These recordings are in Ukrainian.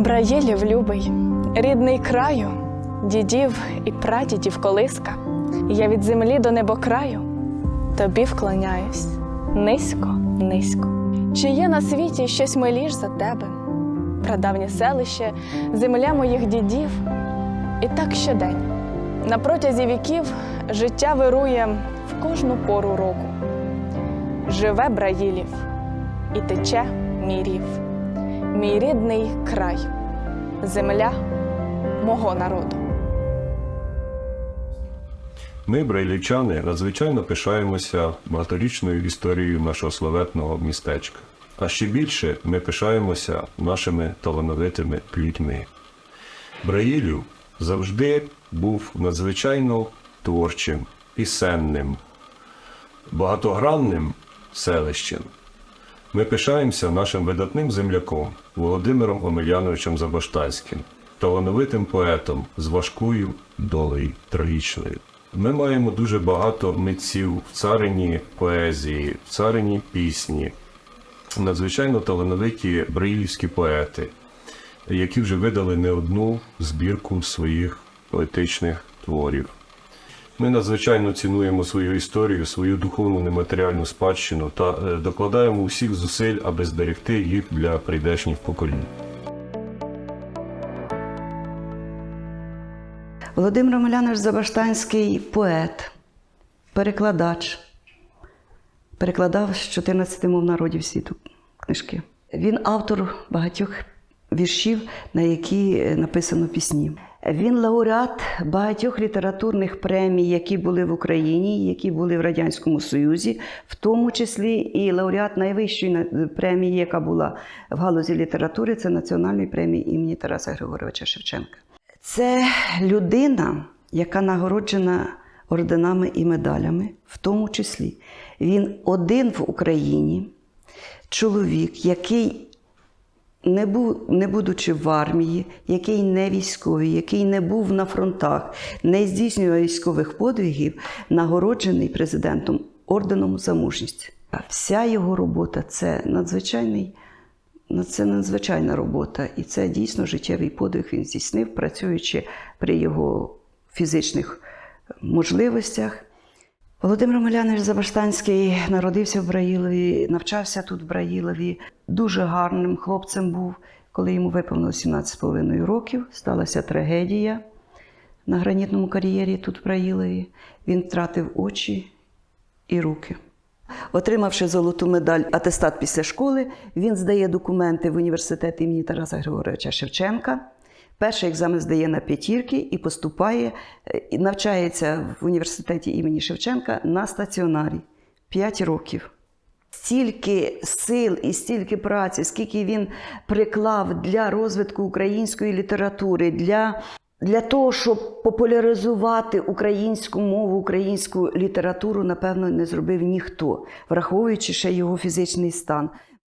Браїлів любий, рідний краю, дідів і прадідів колиска. Я від землі до небокраю тобі вклоняюсь низько, низько. Чи є на світі щось миліш за тебе? Прадавнє селище, земля моїх дідів, і так щодень. На протязі віків життя вирує в кожну пору року. Живе Браїлів і тече мій рів, мій рідний край, земля мого народу. Ми, брайлівчани, надзвичайно пишаємося багаторічною історією нашого славетного містечка. А ще більше ми пишаємося нашими талановитими людьми. Браїлів завжди був надзвичайно творчим, пісенним, багатогранним селищем. Ми пишаємося нашим видатним земляком Володимиром Омеляновичем Забаштанським, талановитим поетом з важкою долею трагічною. Ми маємо дуже багато митців в царині поезії, в царині пісні, надзвичайно талановиті браїлівські поети, які вже видали не одну збірку своїх поетичних творів. Ми надзвичайно цінуємо свою історію, свою духовну нематеріальну спадщину та е, докладаємо усіх зусиль, аби зберегти їх для прийдешніх поколінь. Володимир Омелянович Забаштанський поет, перекладач, перекладав з 14 мов народів світу книжки. Він автор багатьох віршів, на які е, написано пісні. Він лауреат багатьох літературних премій, які були в Україні, які були в Радянському Союзі, в тому числі і лауреат найвищої премії, яка була в галузі літератури, це національної премії імені Тараса Григоровича Шевченка. Це людина, яка нагороджена орденами і медалями, в тому числі. Він один в Україні, чоловік, який, не, був, не будучи в армії, який не військовий, який не був на фронтах, не здійснював військових подвигів, нагороджений президентом орденом за мужність. Вся його робота це надзвичайний це надзвичайна робота, і це дійсно життєвий подвиг він здійснив, працюючи при його фізичних можливостях. Володимир Омелянович Забаштанський народився в Браїлові, навчався тут в Браїлові. Дуже гарним хлопцем був. Коли йому виповнилося 17,5 років, сталася трагедія на гранітному кар'єрі тут в Браїлові. Він втратив очі і руки. Отримавши золоту медаль атестат після школи, він здає документи в університет імені Тараса Григоровича Шевченка. Перший екзамен здає на п'ятірки і поступає, е, навчається в університеті імені Шевченка на стаціонарі 5 років. Стільки сил і стільки праці, скільки він приклав для розвитку української літератури, для, для того, щоб популяризувати українську мову, українську літературу, напевно, не зробив ніхто, враховуючи ще його фізичний стан.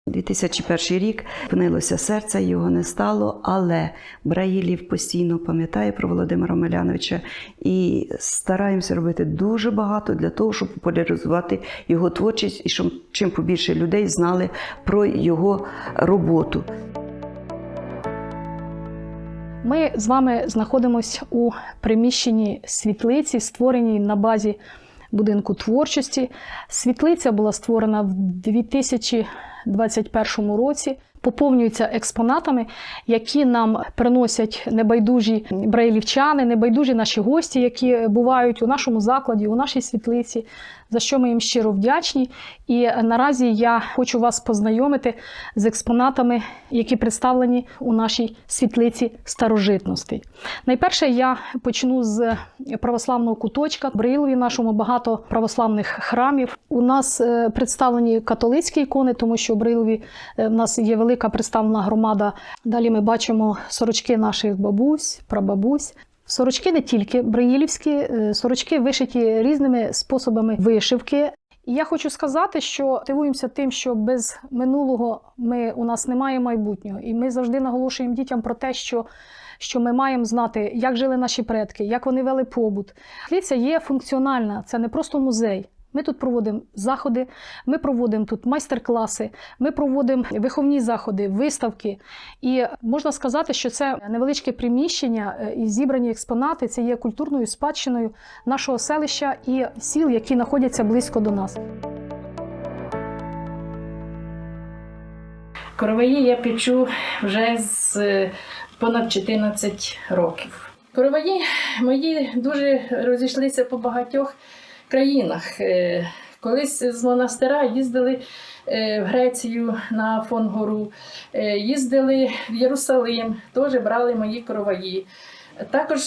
2001 рік опинилося серце, його не стало, але Браїлів постійно пам'ятає про Володимира Миляновича і стараємося робити дуже багато для того, щоб популяризувати його творчість і щоб чим побільше людей знали про його роботу. Ми з вами знаходимося у приміщенні світлиці, створеній на базі будинку творчості. Світлиця була створена в 2021 році. Поповнюється експонатами, які нам приносять небайдужі брейлівчани, небайдужі наші гості, які бувають у нашому закладі, у нашій світлиці, за що ми їм щиро вдячні. І наразі я хочу вас познайомити з експонатами, які представлені у нашій світлиці старожитностей. Найперше я почну з православного куточка. В Брилові нашому багато православних храмів. У нас е, представлені католицькі ікони, тому що в Брилові е, в нас є велика представлена громада. Далі ми бачимо сорочки наших бабусь, прабабусь. Сорочки не тільки браїлівські, е, сорочки вишиті різними способами вишивки. І я хочу сказати, що дивуємося тим, що без минулого ми, у нас немає майбутнього. І ми завжди наголошуємо дітям про те, що, що ми маємо знати, як жили наші предки, як вони вели побут. Світлиця є функціональна, це не просто музей. Ми тут проводимо заходи, ми проводимо тут майстер-класи, ми проводимо виховні заходи, виставки. І можна сказати, що це невеличке приміщення е, і зібрані експонати це є культурною спадщиною нашого селища і сіл, які знаходяться близько до нас. Короваї я печу вже з е, понад 14 років. Короваї мої дуже розійшлися по багатьох країнах. Е, Колись з монастира їздили е, в Грецію на Фонгору, е, їздили в Єрусалим, теж брали мої короваї. Також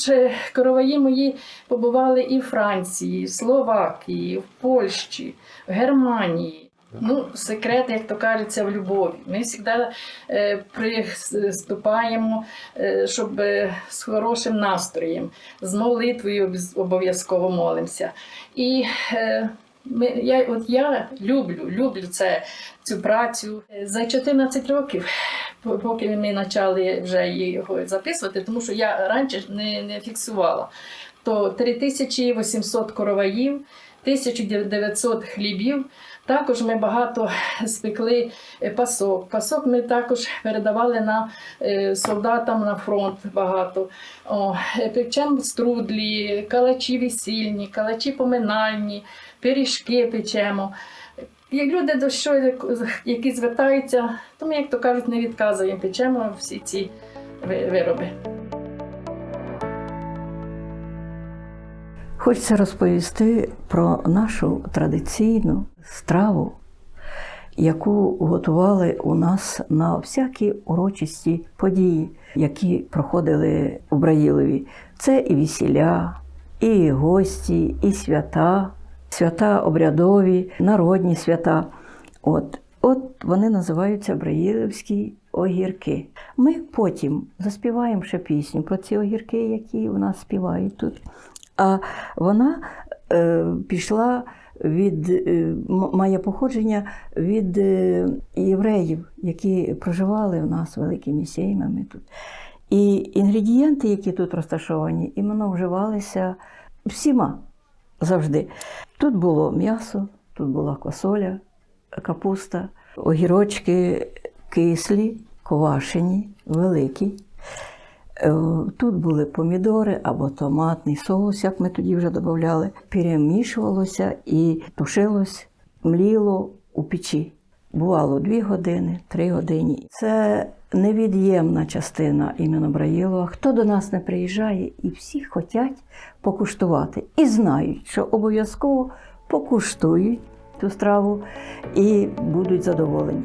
короваї мої побували і в Франції, в Словакії, в Польщі, в Германії. Ну, секрет, як то кажеться, в любові. Ми завжди е, приступаємо, е, щоб е, з хорошим настроєм, з молитвою обов'язково молимося. І е, ми, я, от я люблю, люблю це, цю працю. Е, За 14 років, поки ми почали вже його записувати, тому що я раніше не, не фіксувала, то 3800 короваїв, 1900 хлібів. Також ми багато спекли е, пасок. Пасок ми також передавали на е, солдатам на фронт багато. О, е, печемо струдлі, калачі весільні, калачі поминальні, пиріжки печемо. Як люди до що, які звертаються, то ми, як то кажуть, не відказуємо, печемо всі ці вироби. Хочеться розповісти про нашу традиційну страву, яку готували у нас на всякі урочисті події, які проходили у Браїлові. Це і весілля, і гості, і свята, свята обрядові, народні свята. От, от вони називаються Браїлівські огірки. Ми потім заспіваємо ще пісню про ці огірки, які у нас співають тут. А вона е, пішла від е, має походження від е, євреїв, які проживали в нас великими сім'ями тут. І інгредієнти, які тут розташовані, іменно вживалися всіма завжди. Тут було м'ясо, тут була квасоля, капуста, огірочки кислі, квашені, великі. Е, Тут були помідори або томатний соус, як ми тоді вже додавали, перемішувалося і тушилось, мліло у печі. Бувало дві години, три години. Це невід'ємна частина іменно Браїлова. Хто до нас не приїжджає, і всі хочуть покуштувати. І знають, що обов'язково покуштують ту страву і будуть задоволені.